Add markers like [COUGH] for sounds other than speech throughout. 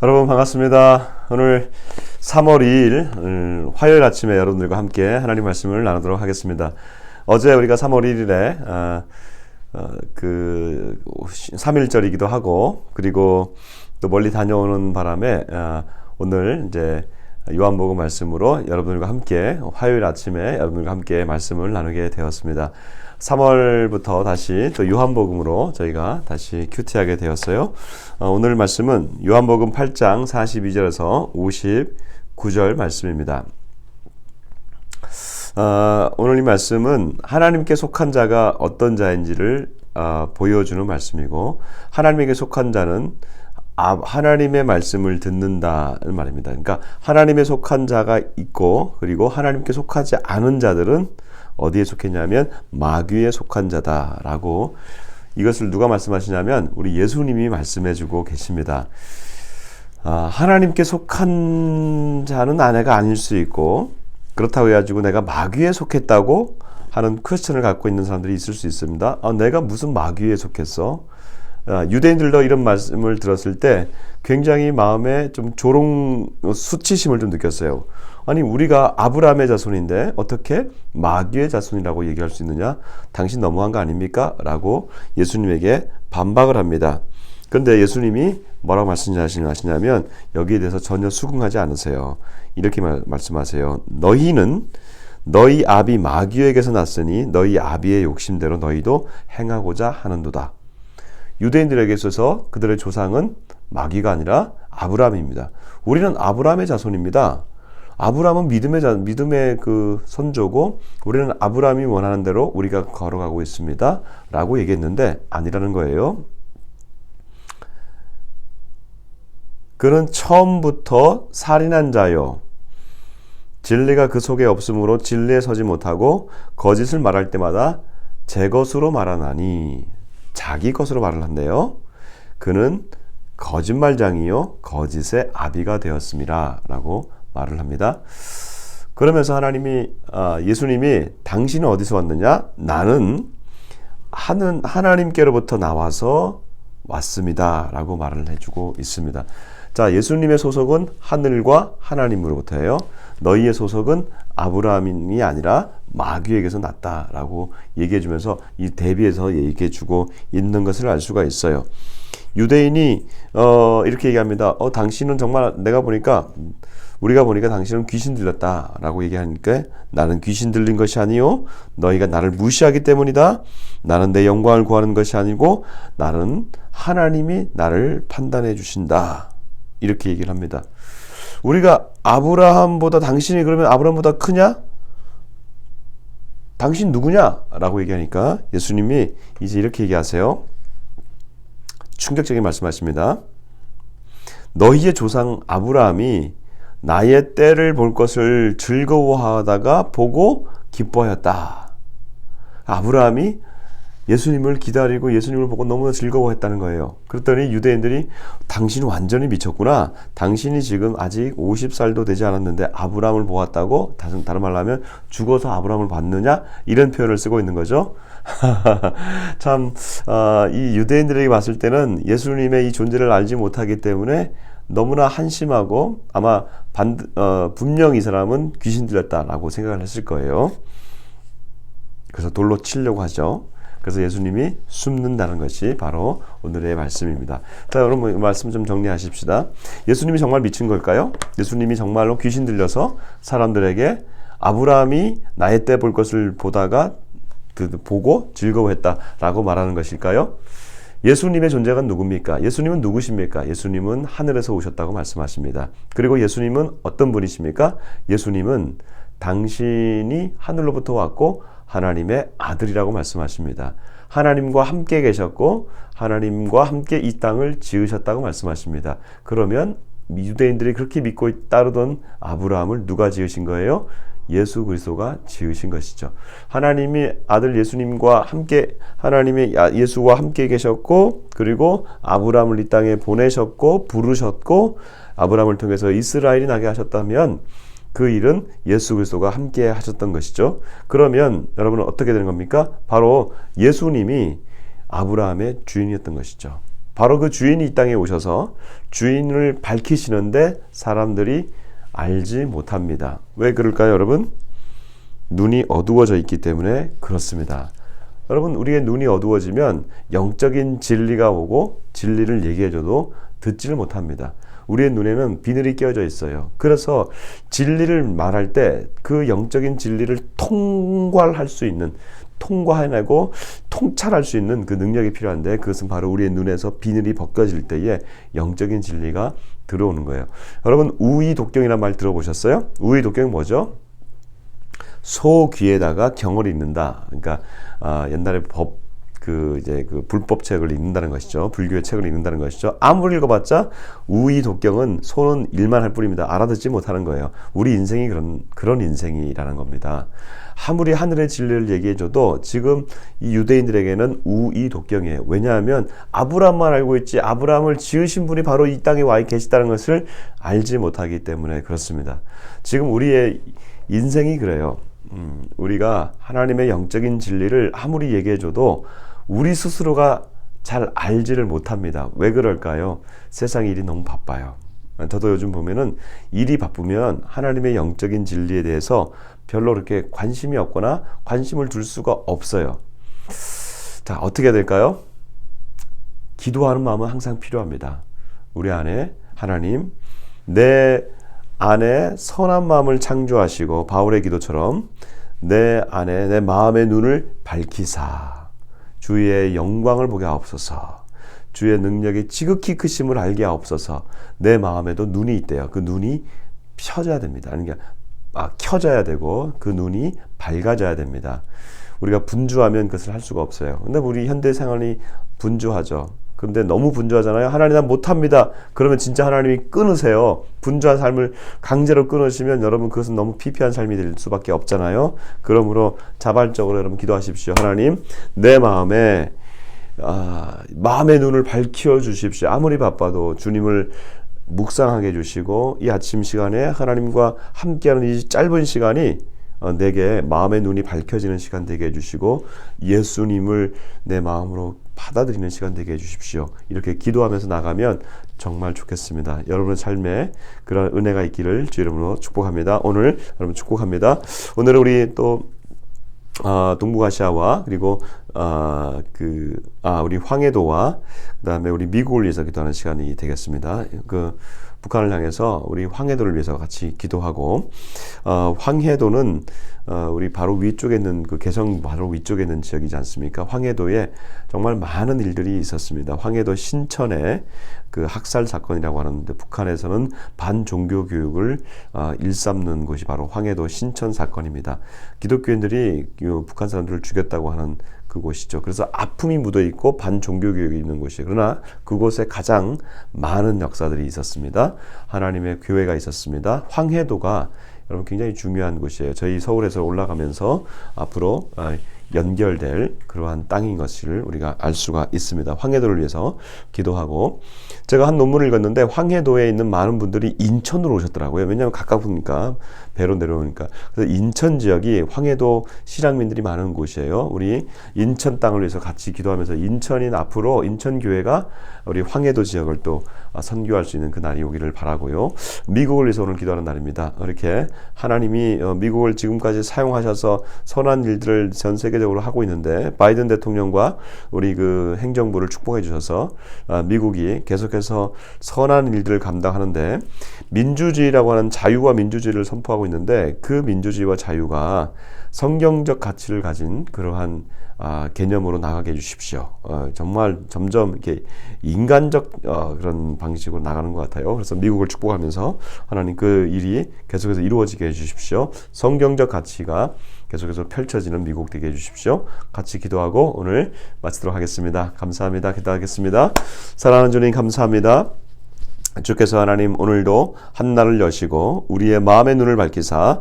여러분 반갑습니다. 오늘 3월 2일 화요일 아침에 여러분들과 함께 하나님 말씀을 나누도록 하겠습니다. 어제 우리가 3월 1일에 어, 어, 그 3일절이기도 하고 그리고 또 멀리 다녀오는 바람에 어, 오늘 이제 요한복음 말씀으로 여러분들과 함께 화요일 아침에 여러분들과 함께 말씀을 나누게 되었습니다. 3월부터 다시 또 요한복음으로 저희가 다시 큐티하게 되었어요. 어, 오늘 말씀은 요한복음 8장 42절에서 59절 말씀입니다. 어, 오늘 이 말씀은 하나님께 속한 자가 어떤 자인지를 어, 보여주는 말씀이고 하나님에게 속한 자는 아, 하나님의 말씀을 듣는다는 말입니다. 그러니까 하나님에 속한 자가 있고 그리고 하나님께 속하지 않은 자들은 어디에 속했냐면 마귀에 속한 자다라고 이것을 누가 말씀하시냐면 우리 예수님이 말씀해주고 계십니다. 아, 하나님께 속한 자는 아내가 아닐 수 있고 그렇다고 해가지고 내가 마귀에 속했다고 하는 퀘스천을 갖고 있는 사람들이 있을 수 있습니다. 아, 내가 무슨 마귀에 속했어? 아, 유대인들도 이런 말씀을 들었을 때 굉장히 마음에 좀 조롱 수치심을 좀 느꼈어요. 아니 우리가 아브라함의 자손인데 어떻게 마귀의 자손이라고 얘기할 수 있느냐? 당신 너무한 거 아닙니까? 라고 예수님에게 반박을 합니다. 그런데 예수님이 뭐라고 말씀하시냐면 여기에 대해서 전혀 수긍하지 않으세요. 이렇게 말, 말씀하세요. 너희는 너희 아비 마귀에게서 났으니 너희 아비의 욕심대로 너희도 행하고자 하는도다. 유대인들에게 있어서 그들의 조상은 마귀가 아니라 아브라함입니다. 우리는 아브라함의 자손입니다. 아브라함은 믿음의 자, 믿음의 그 선조고 우리는 아브라함이 원하는 대로 우리가 걸어가고 있습니다. 라고 얘기했는데 아니라는 거예요. 그는 처음부터 살인한 자요. 진리가 그 속에 없으므로 진리에 서지 못하고 거짓을 말할 때마다 제 것으로 말하나니 자기 것으로 말을 한대요. 그는 거짓말장이요 거짓의 아비가 되었습니다. 라고 말을 합니다. 그러면서 하나님이 아, 예수님이 당신은 어디서 왔느냐? 나는 하는 하나님께로부터 나와서 왔습니다라고 말을 해주고 있습니다. 자, 예수님의 소속은 하늘과 하나님으로부터예요. 너희의 소속은 아브라함이 아니라 마귀에게서 났다라고 얘기해 주면서 이 대비해서 얘기해 주고 있는 것을 알 수가 있어요. 유대인이 어, 이렇게 얘기합니다. 어, 당신은 정말 내가 보니까 우리가 보니까 당신은 귀신 들렸다라고 얘기하니까 나는 귀신 들린 것이 아니요 너희가 나를 무시하기 때문이다. 나는 내 영광을 구하는 것이 아니고 나는 하나님이 나를 판단해 주신다. 이렇게 얘기를 합니다. 우리가 아브라함보다 당신이 그러면 아브라함보다 크냐? 당신 누구냐? 라고 얘기하니까 예수님이 이제 이렇게 얘기하세요. 충격적인 말씀하십니다. 너희의 조상 아브라함이 나의 때를 볼 것을 즐거워하다가 보고 기뻐하였다. 아브라함이 예수님을 기다리고 예수님을 보고 너무나 즐거워했다는 거예요. 그랬더니 유대인들이 당신 완전히 미쳤구나. 당신이 지금 아직 50살도 되지 않았는데 아브라함을 보았다고 다른, 다른 말로 하면 죽어서 아브라함을 봤느냐? 이런 표현을 쓰고 있는 거죠. [LAUGHS] 참, 어, 이 유대인들에게 봤을 때는 예수님의 이 존재를 알지 못하기 때문에 너무나 한심하고 아마 반, 어, 분명 이 사람은 귀신 들렸다라고 생각을 했을 거예요. 그래서 돌로 치려고 하죠. 그래서 예수님이 숨는다는 것이 바로 오늘의 말씀입니다. 자, 여러분 말씀 좀 정리하십시다. 예수님이 정말 미친 걸까요? 예수님이 정말로 귀신 들려서 사람들에게 아브라함이 나의 때 볼 것을 보다가 그 보고 즐거워했다라고 말하는 것일까요? 예수님의 존재가 누굽니까? 예수님은 누구십니까? 예수님은 하늘에서 오셨다고 말씀하십니다. 그리고 예수님은 어떤 분이십니까? 예수님은 당신이 하늘로부터 왔고 하나님의 아들이라고 말씀하십니다. 하나님과 함께 계셨고 하나님과 함께 이 땅을 지으셨다고 말씀하십니다. 그러면 유대인들이 그렇게 믿고 따르던 아브라함을 누가 지으신 거예요? 예수 그리스도가 지으신 것이죠. 하나님이 아들 예수님과 함께 하나님의 예수와 함께 계셨고 그리고 아브라함을 이 땅에 보내셨고 부르셨고 아브라함을 통해서 이스라엘이 나게 하셨다면 그 일은 예수 그리스도가 함께 하셨던 것이죠. 그러면 여러분은 어떻게 되는 겁니까? 바로 예수님이 아브라함의 주인이었던 것이죠. 바로 그 주인이 이 땅에 오셔서 주인을 밝히시는데 사람들이 알지 못합니다. 왜 그럴까요, 여러분? 눈이 어두워져 있기 때문에 그렇습니다. 여러분, 우리의 눈이 어두워지면 영적인 진리가 오고 진리를 얘기해줘도 듣지를 못합니다. 우리의 눈에는 비늘이 끼어져 있어요. 그래서 진리를 말할 때 그 영적인 진리를 통과할 수 있는 통과해내고 통찰할 수 있는 그 능력이 필요한데 그것은 바로 우리의 눈에서 비늘이 벗겨질 때에 영적인 진리가 들어오는 거예요. 여러분 우의 독경이란 말 들어보셨어요? 우의 독경이 뭐죠? 소 귀에다가 경을 읽는다. 그러니까 아, 옛날에 법 그 이제 그 불법 책을 읽는다는 것이죠. 불교의 책을 읽는다는 것이죠. 아무리 읽어봤자 우의 독경은 소는 일만 할 뿐입니다. 알아듣지 못하는 거예요. 우리 인생이 그런 그런 인생이라는 겁니다. 아무리 하늘의 진리를 얘기해줘도 지금 이 유대인들에게는 우의 독경이에요. 왜냐하면 아브라함만 알고 있지 아브라함을 지으신 분이 바로 이 땅에 와 계시다는 것을 알지 못하기 때문에 그렇습니다. 지금 우리의 인생이 그래요. 음, 우리가 하나님의 영적인 진리를 아무리 얘기해줘도 우리 스스로가 잘 알지를 못합니다. 왜 그럴까요? 세상 일이 너무 바빠요. 저도 요즘 보면은 일이 바쁘면 하나님의 영적인 진리에 대해서 별로 그렇게 관심이 없거나 관심을 둘 수가 없어요. 자, 어떻게 해야 될까요? 기도하는 마음은 항상 필요합니다. 우리 안에 하나님, 내 안에 선한 마음을 창조하시고 바울의 기도처럼 내 안에 내 마음의 눈을 밝히사 주의 영광을 보게 하옵소서. 주의 능력이 지극히 크심을 알게 하옵소서. 내 마음에도 눈이 있대요. 그 눈이 펴져야 됩니다. 그러니까 아, 켜져야 되고 그 눈이 밝아져야 됩니다. 우리가 분주하면 그것을 할 수가 없어요. 근데 우리 현대 생활이 분주하죠. 근데 너무 분주하잖아요. 하나님 난 못합니다. 그러면 진짜 하나님이 끊으세요. 분주한 삶을 강제로 끊으시면 여러분 그것은 너무 피폐한 삶이 될 수밖에 없잖아요. 그러므로 자발적으로 여러분 기도하십시오. 하나님 내 마음에 아, 마음의 눈을 밝혀 주십시오. 아무리 바빠도 주님을 묵상하게 해주시고 이 아침 시간에 하나님과 함께하는 이 짧은 시간이 어, 내게 마음의 눈이 밝혀지는 시간 되게 해주시고 예수님을 내 마음으로 받아들이는 시간 되게 해주십시오. 이렇게 기도하면서 나가면 정말 좋겠습니다. 여러분의 삶에 그런 은혜가 있기를 주 이름으로 축복합니다. 오늘 여러분 축복합니다. 오늘은 우리 또 아, 동북아시아와 그리고 아, 그, 아, 우리 황해도와 그 다음에 우리 미국을 위해서 기도하는 시간이 되겠습니다. 그 북한을 향해서 우리 황해도를 위해서 같이 기도하고 어, 황해도는 어, 우리 바로 위쪽에 있는 그 개성 바로 위쪽에 있는 지역이지 않습니까? 황해도에 정말 많은 일들이 있었습니다. 황해도 신천에 그 학살 사건이라고 하는데 북한에서는 반종교 교육을 어, 일삼는 곳이 바로 황해도 신천 사건입니다. 기독교인들이 북한 사람들을 죽였다고 하는 그곳이죠. 그래서 아픔이 묻어 있고 반종교 교육이 있는 곳이에요. 그러나 그곳에 가장 많은 역사들이 있었습니다. 하나님의 교회가 있었습니다. 황해도가 여러분 굉장히 중요한 곳이에요. 저희 서울에서 올라가면서 앞으로 아, 연결될 그러한 땅인 것을 우리가 알 수가 있습니다. 황해도를 위해서 기도하고 제가 한 논문을 읽었는데 황해도에 있는 많은 분들이 인천으로 오셨더라고요. 왜냐하면 가까우니까 배로 내려오니까. 그래서 인천 지역이 황해도 실향민들이 많은 곳이에요. 우리 인천 땅을 위해서 같이 기도하면서 인천인 앞으로 인천 교회가 우리 황해도 지역을 또 선교할 수 있는 그 날이 오기를 바라고요. 미국을 위해서 오늘 기도하는 날입니다. 이렇게 하나님이 어, 미국을 지금까지 사용하셔서 선한 일들을 전 세계 적으로 하고 있는데 바이든 대통령과 우리 그 행정부를 축복해 주셔서 아, 미국이 계속해서 선한 일들을 감당하는데 민주주의라고 하는 자유와 민주주의를 선포하고 있는데 그 민주주의와 자유가 성경적 가치를 가진 그러한 아, 개념으로 나가게 해주십시오. 어, 정말 점점 이렇게 인간적 어, 그런 방식으로 나가는 것 같아요. 그래서 미국을 축복하면서 하나님 그 일이 계속해서 이루어지게 해주십시오. 성경적 가치가 계속해서 펼쳐지는 미국 되게 해주십시오. 같이 기도하고 오늘 마치도록 하겠습니다. 감사합니다. 기도하겠습니다. 사랑하는 주님 감사합니다. 주께서 하나님 오늘도 한날을 여시고 우리의 마음의 눈을 밝히사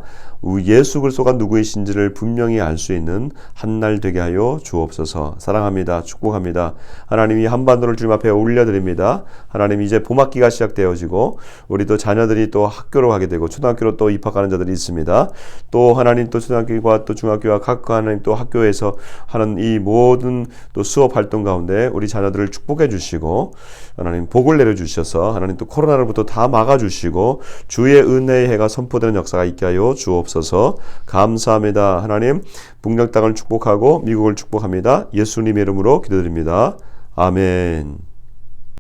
예수 그리스도가 누구이신지를 분명히 알 수 있는 한 날 되게 하여 주옵소서. 사랑합니다. 축복합니다. 하나님이 한반도를 주님 앞에 올려드립니다. 하나님 이제 봄학기가 시작되어지고 우리도 자녀들이 또 학교로 가게 되고 초등학교로 또 입학하는 자들이 있습니다. 또 하나님 또 초등학교와 또 중학교와 각 하나님 또 학교에서 하는 이 모든 또 수업 활동 가운데 우리 자녀들을 축복해 주시고 하나님 복을 내려 주셔서 하나님 또 코로나로부터 다 막아 주시고 주의 은혜의 해가 선포되는 역사가 있게 하여 주 옵소서. 감사합니다. 하나님 북녘 땅을 축복하고 미국을 축복합니다. 예수님의 이름으로 기도드립니다. 아멘.